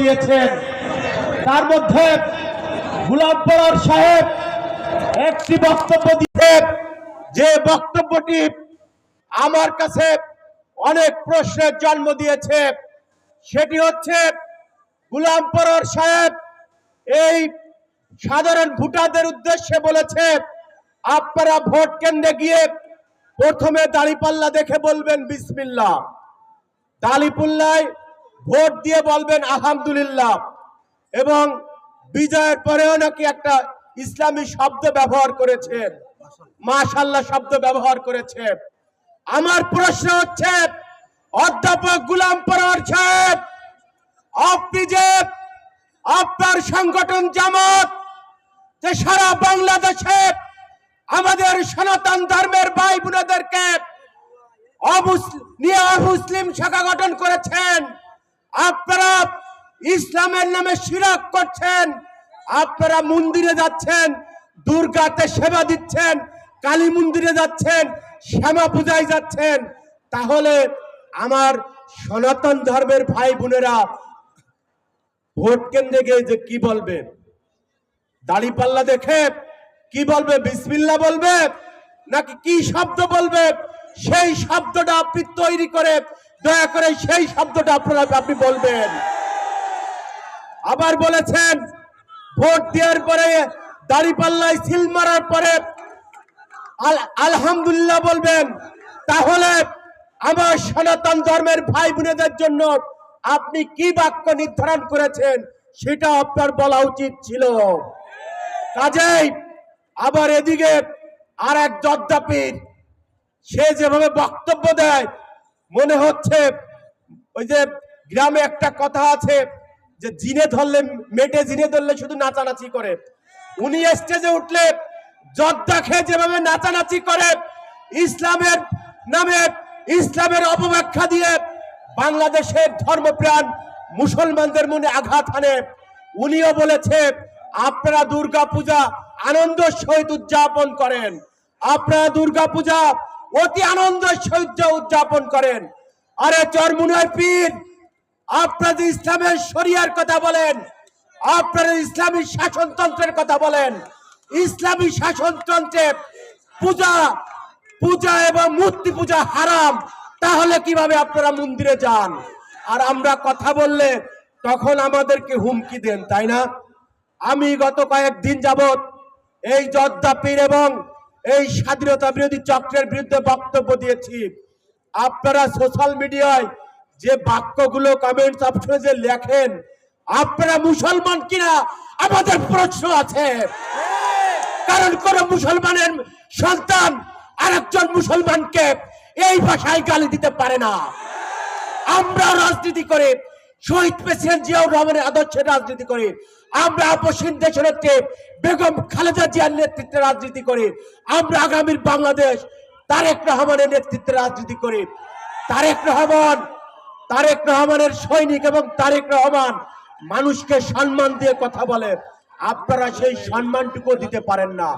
দিয়েছেন। তার মধ্যে গুলাম পরার সাহেব একটি বক্তব্য দিয়ে যে বক্তব্যটি আমার কাছে অনেক প্রশ্নের জন্ম দিয়েছে। সেটি হচ্ছে, গুলাম পরার সাহেব এই সাধারণ ভোটারদের উদ্দেশ্যে বলেছে, আপনারা ভোট কেন্দ্রে গিয়ে প্রথমে দাঁড়িপাল্লা দেখে বলবেন বিসমিল্লা দালিপুল্লায় ভোট দিয়ে বলবেন আলহামদুলিল্লাহ। এবং বিজয়ের পরেও নাকি একটা ইসলামী শব্দ ব্যবহার করেছেন। মাশাল্লাহ শব্দ ব্যবহার করেছে আমার প্রশ্ন হচ্ছে, অধ্যাপক গুলাম পরার সাহেব, আপনি যে আপনার সংগঠন জামাত, যে সারা বাংলাদেশে আমাদের সনাতন ধর্মের ভাই বোনেদেরকে নিয়ে অমুসলিম শাখা গঠন করেছেন আপনারা ইসলামের নামে শিরক করছেন, আপনারা মন্দিরে যাচ্ছেন, দুর্গাতে সেবা দিচ্ছেন, কালী মন্দিরে যাচ্ছেন, শ্যামা পূজায় যাচ্ছেন, তাহলে আমার সনাতন ধর্মের ভাই বোনেরা ভোট কেন্দ্রে গিয়ে যে কি বলবে? দাড়ি পাল্লা দেখে কি বলবে? বিসমিল্লা বলবে? নাকি কি শব্দ বলবে? সেই শব্দটা আপনি তৈরি করে দয়া করে সেই শব্দটা আপনারা, আপনি বলবেন। আবার বলেছেন, ভোট দেওয়ার পরে দাড়ি পাল্লায় সিল মারার পরে আল- আলহামদুলিল্লাহ বলবেন। তাহলে আমার সনাতন ধর্মের ভাই বোনেদের জন্য আপনি কি বাক্য নির্ধারণ করেছেন, সেটা আপনার বলা উচিত ছিল। কাজেই আবার এদিকে আর এক জর্দাপির সে যেভাবে বক্তব্য দেয় মনে হচ্ছে ওই যে গ্রামে একটা কথা আছে যে জিনে ধরলে মেটে জিনে ধরলে শুধু নাচানাচি করে। উনি স্টেজে উঠলে জর্দা খেয়ে যেভাবে নাচানাচি করে, ইসলামের নামে ইসলামের অপব্যাখ্যা দিয়ে বাংলাদেশের ধর্মপ্রাণ মুসলমানদের মনে আঘাত হানে। উনিও বলেছে, আপনারা দুর্গা পূজা আনন্দ সহিত উদযাপন করেন। আপনারা দুর্গা পূজা অতি আনন্দ সহিত উদযাপন করেন। আরে চরমুনার পীর, আপনারা ইসলামের শরিয়ার কথা বলেন, আপনারা ইসলামী শাসনতন্ত্রের কথা বলেন, ইসলামী শাসনতন্ত্রে পূজা পূজা এবং মূর্তি পূজা হারাম, তাহলে কীভাবে আপনারা মন্দিরে যান? আর আমরা কথা বললে তখন আমাদেরকে হুমকি দেন, তাই না? আমি গত কয়েকদিন যাবত এই জর্দা পীর এবং এই স্বাধীনতা বিরোধী চক্রের বিরুদ্ধে বক্তব্য দিয়েছি। আপনারা সোশ্যাল মিডিয়ায় যে বাক্যগুলো কমেন্টস অপশনে যে লেখেন, আপনারা মুসলমান কিনা আমাদের প্রশ্ন আছে। কারণ কোন মুসলমানের সন্তান আরেকজন মুসলমানকে এই ভাষায় গালি দিতে পারে না। আমরা রাজনীতি করে শহীদ প্রেসিডেন্ট জিয়াউর রহমানের আদর্শে রাজনীতি করি। আমরা আপসীন দেশের নেত্রী বেগম খালেদা জিয়ার নেতৃত্বে রাজনীতি করি। আমরা আগামীর বাংলাদেশ তারেক রহমানের নেতৃত্বে রাজনীতি করি। তারেক রহমান, তারেক রহমানের সৈনিক এবং তারেক রহমান মানুষকে সম্মান দিয়ে কথা বলে। আপনারা সেই সম্মানটুকু দিতে পারেন না।